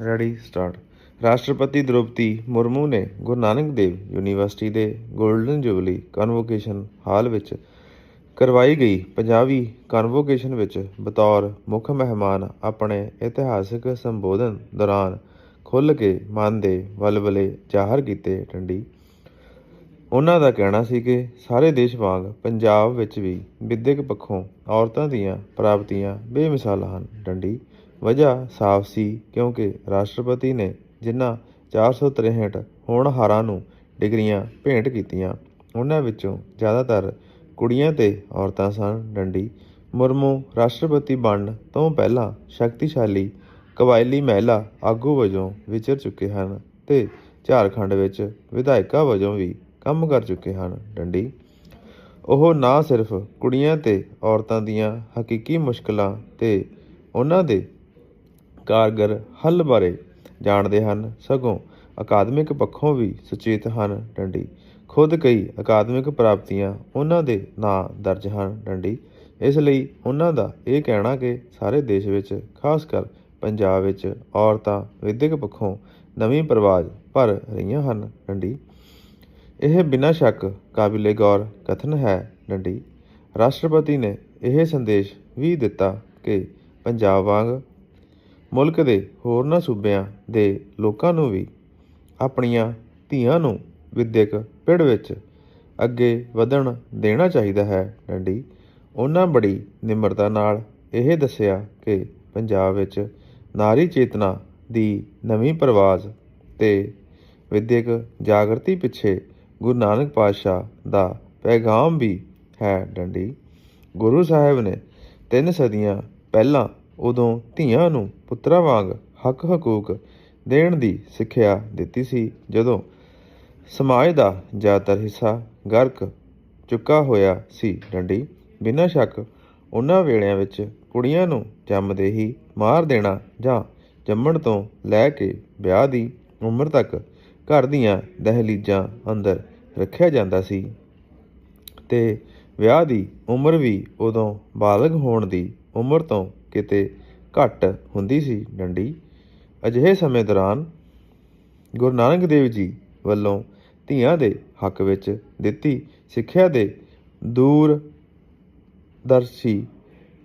Ready, start. ਰਾਸ਼ਟਰਪਤੀ ਦ੍ਰੋਪਦੀ ਮੁਰਮੂ ਨੇ Guru Nanak Dev university ਦੇ ਗੋਲਡਨ ਜੁਬਲੀ ਕਨਵੋਕੇਸ਼ਨ ਹਾਲ ਵਿੱਚ ਕਰਵਾਈ ਗਈ। ਪੰਜਾਬੀ ਕਨਵੋਕੇਸ਼ਨ ਵਿੱਚ ਬਤੌਰ ਮੁੱਖ ਮਹਿਮਾਨ ਆਪਣੇ ਇਤਿਹਾਸਕ ਸੰਬੋਧਨ ਦੌਰਾਨ ਖੁੱਲ੍ਹ ਕੇ ਮਨ ਦੇ ਵਲਵਲੇ ਜ਼ਾਹਰ ਕੀਤੇ ਟੰਡੀ। ਉਹਨਾਂ ਦਾ ਕਹਿਣਾ ਸੀ ਕਿ ਸਾਰੇ ਦੇਸ਼ ਵਾਂਗ ਪੰਜਾਬ ਵਿੱਚ ਵੀ ਵਿੱਦਿਅਕ ਪੱਖੋਂ ਔਰਤਾਂ ਦੀਆਂ ਪ੍ਰਾਪਤੀਆਂ ਬੇਮਿਸਾਲ ਹਨ ਡੰਡੀ ਵਜ੍ਹਾ ਸਾਫ਼ ਸੀ ਕਿਉਂਕਿ ਰਾਸ਼ਟਰਪਤੀ ਨੇ ਜਿਨ੍ਹਾਂ 463 ਹੋਣਹਾਰਾਂ ਨੂੰ ਡਿਗਰੀਆਂ ਭੇਂਟ ਕੀਤੀਆਂ, ਉਹਨਾਂ ਵਿੱਚੋਂ ਜ਼ਿਆਦਾਤਰ ਕੁੜੀਆਂ ਤੇ ਔਰਤਾਂ ਸਨ। ਡੰਡੀ ਮੁਰਮੂ ਰਾਸ਼ਟਰਪਤੀ ਬਣਨ ਤੋਂ ਪਹਿਲਾਂ ਸ਼ਕਤੀਸ਼ਾਲੀ ਕਬਾਇਲੀ ਮਹਿਲਾ ਆਗੂ ਵਜੋਂ ਵਿਚਰ ਚੁੱਕੇ ਹਨ ਤੇ ਝਾਰਖੰਡ ਵਿੱਚ ਵਿਧਾਇਕਾ ਵਜੋਂ ਵੀ ਕੰਮ ਕਰ ਚੁੱਕੇ ਹਨ। ਡੰਡੀ ਉਹ ਨਾ ਸਿਰਫ ਕੁੜੀਆਂ ਤੇ ਔਰਤਾਂ ਦੀਆਂ ਹਕੀਕੀ ਮੁਸ਼ਕਲਾਂ ਤੇ ਉਹਨਾਂ ਦੇ ਕਾਰਗਰ ਹੱਲ ਬਾਰੇ ਜਾਣਦੇ ਹਨ। ਸਗੋਂ ਅਕਾਦਮਿਕ ਪੱਖੋਂ ਵੀ ਸੁਚੇਤ ਹਨ ਡੰਡੀ। ਖੁਦ ਕਈ ਅਕਾਦਮਿਕ ਪ੍ਰਾਪਤੀਆਂ ਉਹਨਾਂ ਦੇ ਨਾਂ ਦਰਜ ਹਨ ਡੰਡੀ। ਇਸ ਲਈ ਉਹਨਾਂ ਦਾ ਇਹ ਕਹਿਣਾ ਕਿ ਸਾਰੇ ਦੇਸ਼ ਵਿੱਚ, ਖਾਸ ਕਰ ਪੰਜਾਬ ਵਿੱਚ, ਔਰਤਾਂ ਵਿਦਿਅਕ ਪੱਖੋਂ ਨਵੀਂ ਪ੍ਰਵਾਜ ਭਰ ਰਹੀਆਂ ਹਨ ਡੰਡੀ। ਇਹ ਬਿਨਾਂ ਸ਼ੱਕ ਕਾਬਿਲੇ ਗੌਰ ਕਥਨ ਹੈ ਡੰਡੀ। ਰਾਸ਼ਟਰਪਤੀ ਨੇ ਇਹ ਸੰਦੇਸ਼ ਵੀ ਦਿੱਤਾ ਕਿ ਪੰਜਾਬ ਵਾਂਗ ਮੁਲਕ ਦੇ ਹੋਰਨਾਂ ਸੂਬਿਆਂ ਦੇ ਲੋਕਾਂ ਨੂੰ ਵੀ ਆਪਣੀਆਂ ਧੀਆਂ ਨੂੰ ਵਿਦਿਅਕ ਪਿੜ ਵਿੱਚ ਅੱਗੇ ਵਧਣ ਦੇਣਾ ਚਾਹੀਦਾ ਹੈ। ਡੰਡੀ, ਉਹਨਾਂ ਬੜੀ ਨਿਮਰਤਾ ਨਾਲ ਇਹ ਦੱਸਿਆ ਕਿ ਪੰਜਾਬ ਵਿੱਚ ਨਾਰੀ ਚੇਤਨਾ ਦੀ ਨਵੀਂ ਪ੍ਰਵਾਜ਼ ਤੇ ਵਿਦਿਅਕ ਜਾਗਰਤੀ ਪਿੱਛੇ ਗੁਰੂ ਨਾਨਕ ਪਾਤਸ਼ਾਹ ਦਾ ਪੈਗਾਮ ਵੀ ਹੈ। ਡੰਡੀ, ਗੁਰੂ ਸਾਹਿਬ ਨੇ ਤਿੰਨ ਸਦੀਆਂ ਪਹਿਲਾਂ ਉਦੋਂ ਧੀਆਂ ਨੂੰ ਪੁੱਤਰਾਂ ਵਾਂਗ ਹੱਕ ਹਕੂਕ ਦੇਣ ਦੀ ਸਿੱਖਿਆ ਦਿੱਤੀ ਸੀ। ਜਦੋਂ ਸਮਾਜ ਦਾ ਜ਼ਿਆਦਾਤਰ ਹਿੱਸਾ ਗਰਕ ਚੁੱਕਾ ਹੋਇਆ ਸੀ ਡੰਡੀ, ਬਿਨਾਂ ਸ਼ੱਕ ਉਹਨਾਂ ਵੇਲਿਆਂ ਵਿੱਚ ਕੁੜੀਆਂ ਨੂੰ ਜੰਮਦੇ ਹੀ ਮਾਰ ਦੇਣਾ ਜਾਂ ਜੰਮਣ ਤੋਂ ਲੈ ਕੇ ਵਿਆਹ ਦੀ ਉਮਰ ਤੱਕ ਘਰ ਦੀਆਂ ਦਹਲੀਜ਼ਾਂ ਅੰਦਰ ਰੱਖਿਆ ਜਾਂਦਾ ਸੀ ਤੇ ਵਿਆਹ ਦੀ ਉਮਰ ਵੀ ਉਦੋਂ ਬਾਲਗ ਹੋਣ ਦੀ ਉਮਰ ਤੋਂ ਕਿਤੇ ਘੱਟ ਹੁੰਦੀ ਸੀ ਡੰਡੀ। ਅਜਿਹੇ ਸਮੇਂ ਦੌਰਾਨ ਗੁਰੂ ਨਾਨਕ ਦੇਵ ਜੀ ਵੱਲੋਂ ਧੀਆਂ ਦੇ ਹੱਕ ਵਿੱਚ ਦਿੱਤੀ ਸਿੱਖਿਆ ਦੇ ਦੂਰ ਦਰਸ਼ੀ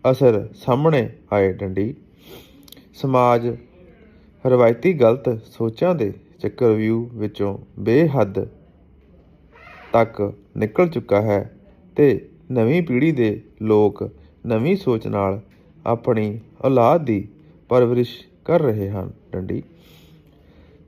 ਅਸਰ ਸਾਹਮਣੇ ਆਏ ਡੰਡੀ। ਸਮਾਜ ਰਵਾਇਤੀ ਗਲਤ ਸੋਚਾਂ ਦੇ ਚੱਕਰ ਵਿਊ ਵਿੱਚੋਂ ਬੇਹੱਦ ਤੱਕ ਨਿਕਲ ਚੁੱਕਾ ਹੈ ਤੇ ਨਵੀਂ ਪੀੜ੍ਹੀ ਦੇ ਲੋਕ ਨਵੀਂ ਸੋਚ ਨਾਲ ਆਪਣੀ ਔਲਾਦ ਦੀ ਪਰਵਰਿਸ਼ ਕਰ ਰਹੇ ਹਨ। ਡੰਡੀ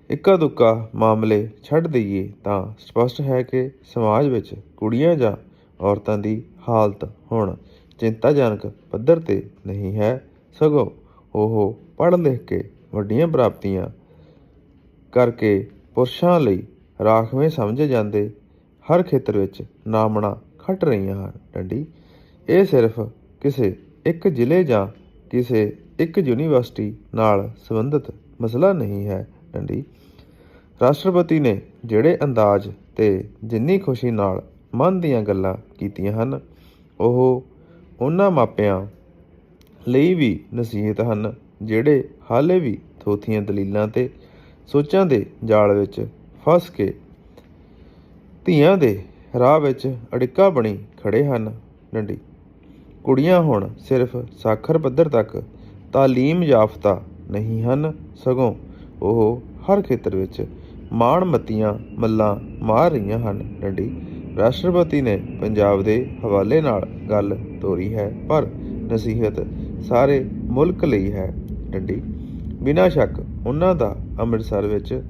ਇੱਕਾ ਦੁੱਕਾ ਮਾਮਲੇ ਛੱਡ ਦਈਏ ਤਾਂ ਸਪਸ਼ਟ ਹੈ ਕਿ ਸਮਾਜ ਵਿੱਚ ਕੁੜੀਆਂ ਜਾਂ ਔਰਤਾਂ ਦੀ ਹਾਲਤ ਹੁਣ ਚਿੰਤਾਜਨਕ ਪੱਧਰ ਤੇ ਨਹੀਂ ਹੈ। ਸਗੋਂ ਉਹ ਪੜ੍ਹ ਲਿਖ ਕੇ ਵੱਡੀਆਂ ਪ੍ਰਾਪਤੀਆਂ ਕਰਕੇ ਪੁਰਸ਼ਾਂ ਲਈ ਰਾਖਵੇਂ ਸਮਝੇ ਜਾਂਦੇ ਹਰ ਖੇਤਰ ਵਿੱਚ ਨਾਮਣਾ ਖੱਟ ਰਹੀਆਂ ਹਨ। ਡੰਡੀ, ਇਹ ਸਿਰਫ ਕਿਸੇ ਇੱਕ ਜ਼ਿਲ੍ਹੇ ਜਾਂ ਕਿਸੇ ਇੱਕ ਯੂਨੀਵਰਸਿਟੀ ਨਾਲ ਸੰਬੰਧਿਤ ਮਸਲਾ ਨਹੀਂ ਹੈ, ਡੰਡੀ। ਰਾਸ਼ਟਰਪਤੀ ਨੇ ਜਿਹੜੇ ਅੰਦਾਜ਼ ਤੇ ਜਿੰਨੀ ਖੁਸ਼ੀ ਨਾਲ ਮਨ ਦੀਆਂ ਗੱਲਾਂ ਕੀਤੀਆਂ ਹਨ, ਉਹ ਉਹਨਾਂ ਮਾਪਿਆਂ ਲਈ ਵੀ ਨਸੀਹਤ ਹਨ, ਜਿਹੜੇ ਹਾਲੇ ਵੀ ਥੋਥੀਆਂ ਦਲੀਲਾਂ ਤੇ ਸੋਚਾਂ ਦੇ ਜਾਲ ਵਿੱਚ ਫਸ ਕੇ ਧੀਆਂ ਦੇ ਰਾਹ ਵਿੱਚ ਅੜਿੱਕਾ ਬਣੀ ਖੜੇ ਹਨ, ਡੰਡੀ। ਕੁੜੀਆਂ ਹੁਣ ਸਿਰਫ ਸਾਖਰ ਪੱਧਰ ਤੱਕ ਤਾਲੀਮ ਯਾਫਤਾ ਨਹੀਂ ਹਨ ਸਗੋਂ ਉਹ ਹਰ ਖੇਤਰ ਵਿੱਚ ਮਾਣ ਮੱਤੀਆਂ ਮੱਲਾਂ ਮਾਰ ਰਹੀਆਂ ਹਨ। ਡੰਡੀ, ਰਾਸ਼ਟਰਪਤੀ ਨੇ ਪੰਜਾਬ ਦੇ ਹਵਾਲੇ ਨਾਲ ਗੱਲ ਤੋਰੀ ਹੈ, ਪਰ ਨਸੀਹਤ ਸਾਰੇ ਮੁਲਕ ਲਈ ਹੈ। ਡੰਡੀ, ਬਿਨਾਂ ਸ਼ੱਕ ਉਹਨਾਂ ਦਾ ਅੰਮ੍ਰਿਤਸਰ ਵਿੱਚ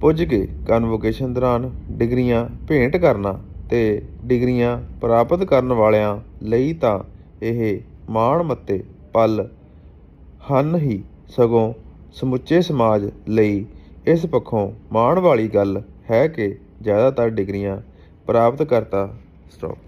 ਪੁੱਜ ਕੇ ਕਨਵੋਕੇਸ਼ਨ ਦੌਰਾਨ ਡਿਗਰੀਆਂ ਭੇਂਟ ਕਰਨਾ ਤੇ ਡਿਗਰੀਆਂ ਪ੍ਰਾਪਤ ਕਰਨ ਵਾਲਿਆਂ ਲਈ ਤਾਂ ਇਹ ਮਾਣ ਮੱਤੇ ਪਲ ਹਨ ਹੀ ਸਗੋਂ ਸਮੁੱਚੇ ਸਮਾਜ ਲਈ ਇਸ ਪੱਖੋਂ ਮਾਣ ਵਾਲੀ ਗੱਲ ਹੈ ਕਿ ਜ਼ਿਆਦਾਤਰ ਡਿਗਰੀਆਂ ਪ੍ਰਾਪਤ ਕਰਤਾ ਸਟਾਪ।